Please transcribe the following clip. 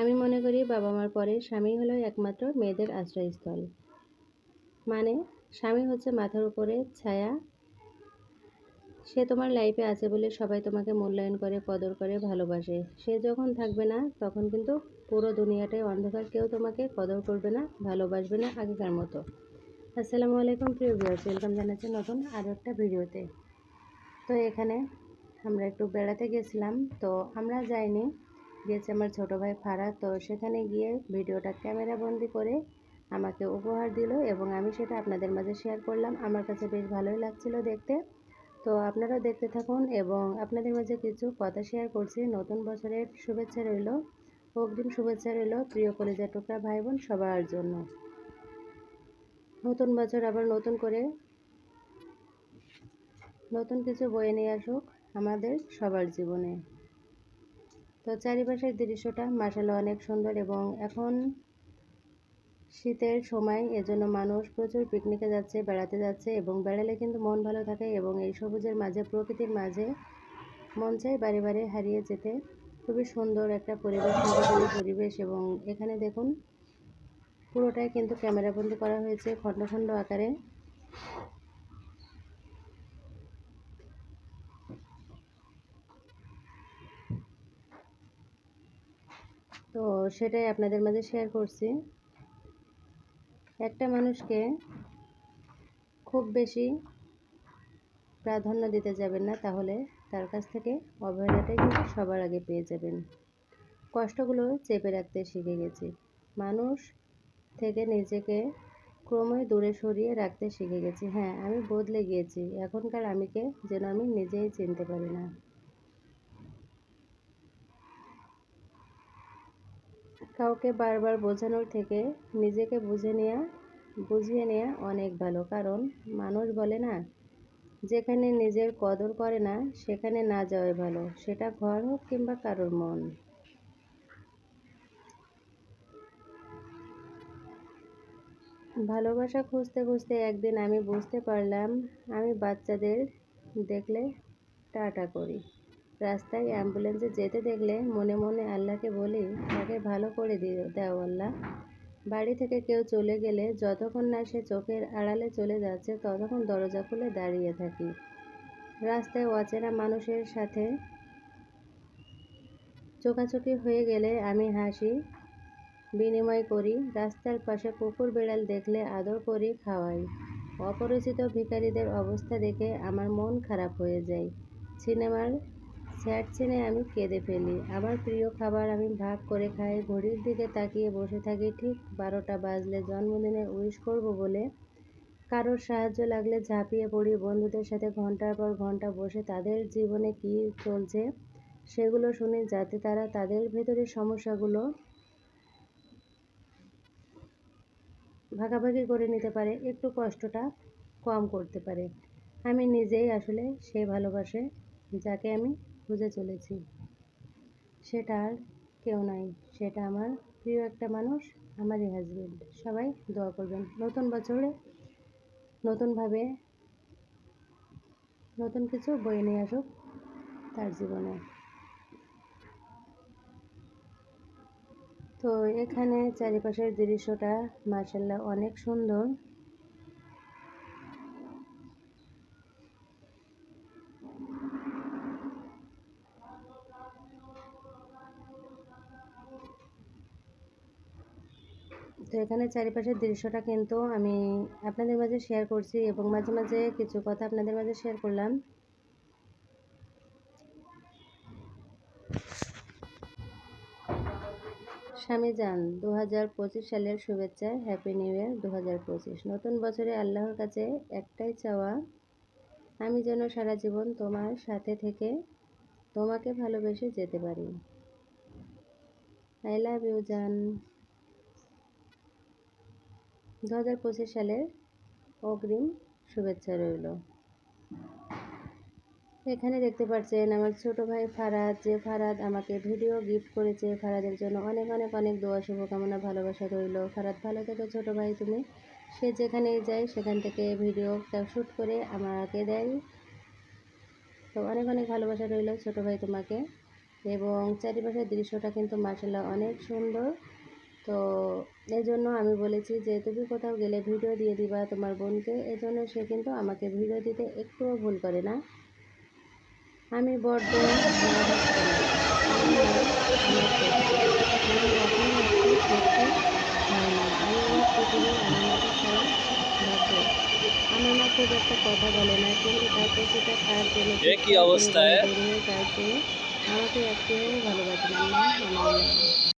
আমি মনে করি বাবা মার পরে স্বামী হলো একমাত্র মেয়েদের আশ্রয়স্থল। মানে স্বামী হচ্ছে মাথার উপরে ছায়া। সে তোমার লাইফে আছে বলে সবাই তোমাকে মূল্যায়ন করে কদর করে, ভালোবাসে। সে যখন থাকবে না, তখন কিন্তু পুরো দুনিয়াটাই অন্ধকার। কেউ তোমাকে কদর করবে না, ভালোবাসবে না আগেকার মতো। আসসালামু আলাইকুম, প্রিয় ভিউয়ার্স ওয়েলকাম জানাচ্ছি নতুন আরও একটা ভিডিওতে। তো এখানে আমরা একটু বেড়াতে গেছিলাম। তো আমরা যাইনি গিয়েছে আমার ছোটো ভাই ফারা। তো সেখানে গিয়ে ভিডিওটা ক্যামেরা বন্দি করে আমাকে উপহার দিল এবং আমি সেটা আপনাদের মাঝে শেয়ার করলাম। আমার কাছে বেশ ভালোই লাগছিল দেখতে। তো আপনারাও দেখতে থাকুন এবং আপনাদের মাঝে কিছু কথা শেয়ার করছি। নতুন বছরের শুভেচ্ছা রইল, অগ্রিম শুভেচ্ছা রইল প্রিয় কলেজা টুকরা ভাই বোন সবার জন্য। নতুন বছর আবার নতুন করে, নতুন কিছু বয়ে নিয়ে আসুক আমাদের সবার জীবনে। তো চারিপাশের দৃশ্যটা মাসালে অনেক সুন্দর এবং এখন শীতের সময়, এজন্য মানুষ প্রচুর পিকনিকে যাচ্ছে, বেড়াতে যাচ্ছে এবং বেড়ালে কিন্তু মন ভালো থাকে এবং এই সবুজের মাঝে, প্রকৃতির মাঝে মন চাই বাড়ি বাড়ি হারিয়ে যেতে। খুবই সুন্দর একটা পরিবেশ পরিবেশ এবং এখানে দেখুন, পুরোটাই কিন্তু ক্যামেরাবন্দি করা হয়েছে খণ্ড খণ্ড আকারে। তো সেটাই আপনাদের মাঝে শেয়ার করছি। একটা মানুষকে খুব বেশি প্রাধান্য দিতে যাবেন না, তাহলে তার কাছ থেকে অবহেলাটাই কিন্তু সবার আগে পেয়ে যাবেন। কষ্টগুলো চেপে রাখতে শিখে গেছি। মানুষ থেকে নিজেকে ক্রমে দূরে সরিয়ে রাখতে শিখে গেছি। হ্যাঁ আমি বদলে গিয়েছি। এখনকার আমিকে যেন আমি নিজেই চিনতে পারি না। কাউকে বারবার বোঝানোর থেকে নিজেকে বুঝে নেওয়া বুঝিয়ে নেওয়া অনেক ভালো। কারণ মানুষ বলে না, যেখানে নিজের কদর করে না, সেখানে না যাওয়াই ভালো। সেটা ঘর হোক কিংবা কারোর মন। ভালোবাসা খুঁজতে খুঁজতে একদিন আমি বুঝতে পারলাম, আমি বাচ্চাদের দেখলে টাটা করি। রাস্তায় অ্যাম্বুলেন্সে যেতে দেখলে মনে মনে আল্লাহকে বলি, তাকে ভালো করে দিয়ে দাও আল্লাহ। বাড়ি থেকে কেউ চলে গেলে যতক্ষণ না সে চোখের আড়ালে চলে যাচ্ছে, ততক্ষণ দরজা খুলে দাঁড়িয়ে থাকি। রাস্তায় অচেনা মানুষের সাথে চোখাচোখি হয়ে গেলে আমি হাসি বিনিময় করি। রাস্তার পাশে কুকুর বেড়াল দেখলে আদর করি, খাওয়াই। অপরিচিত ভিখারিদের অবস্থা দেখে আমার মন খারাপ হয়ে যায়। সিনেমার স্যাট সিনে আমি কেঁদে ফেলি। আমার প্রিয় খাবার আমি ভাগ করে খাই। ঘড়ির দিকে তাকিয়ে বসে থাকি। ঠিক বারোটা বাজলে জন্মদিনে উইশ করব বলে কারোর সাহায্য লাগলে ঝাঁপিয়ে পড়ি। বন্ধুদের সাথে ঘণ্টার পর ঘণ্টা বসে তাদের জীবনে কি চলছে সেগুলো শুনি যাতে তারা তাদের ভেতরের সমস্যাগুলো ভাগাভাগি করে নিতে পারে, একটু কষ্টটা কম করতে পারে। আমি নিজেই আসলে সে ভালোবাসে যাকে আমি খুঁজে চলেছি। সেটা আর কেউ নাই। সেটা আমার প্রিয় একটা মানুষ, আমারই হাজব্যান্ড সবাই দোয়া করবেন। নতুন বছরে নতুনভাবে নতুন কিছু বয়ে নিয়ে আসুক তার জীবনে। তো এখানে চারিপাশের দৃশ্যটা মার্শাল্লাহ অনেক সুন্দর। তো এখানে চারিপাশের দৃশ্যটা কিন্তু আমি আপনাদের মাঝে শেয়ার করছি এবং মাঝে মাঝে কিছু কথা আপনাদের মাঝে শেয়ার করলাম। স্বামী যান দু হাজার পঁচিশ সালের শুভেচ্ছা হ্যাপি নিউ ইয়ার দু হাজার পঁচিশ। নতুন বছরে আল্লাহর কাছে একটাই চাওয়া, আমি যেন সারা জীবন তোমার সাথে থেকে তোমাকে ভালোবেসে যেতে পারি। আই লাভ ইউ জান। দু পঁচিশ সালের অগ্রিম শুভেচ্ছা রইল। এখানে দেখতে পাচ্ছেন আমার ছোট ভাই ফারাদ যে ফারাদ আমাকে ভিডিও গিফট করেছে। ফারাদের জন্য অনেক অনেক অনেক দোয়া, শুভকামনা, ভালোবাসা রইল। ফারাদ ভালো থেকে ছোট ভাই, তুমি। সে যেখানেই যায়, সেখান থেকে ভিডিও শ্যুট করে আমাকে দেয়। তো অনেক অনেক ভালোবাসা রইল ছোট ভাই তোমাকে। এবং চারিপাশের দৃশ্যটা কিন্তু মাসাল্লাহ অনেক সুন্দর। তো এই জন্য আমি বলেছি যে তুমি কোথাও গেলে ভিডিও দিয়ে দিবা তোমার বোনকে এজন্য সে কিন্তু আমাকে ভিডিও দিতে একটুও ভুল করে না। আমি বড্ড হয় এই খুব একটা কথা বলে না কিন্তু তার প্রতিটা জন্য কি অবস্থা, জন্য আমাকে একটু ভালোবাসে না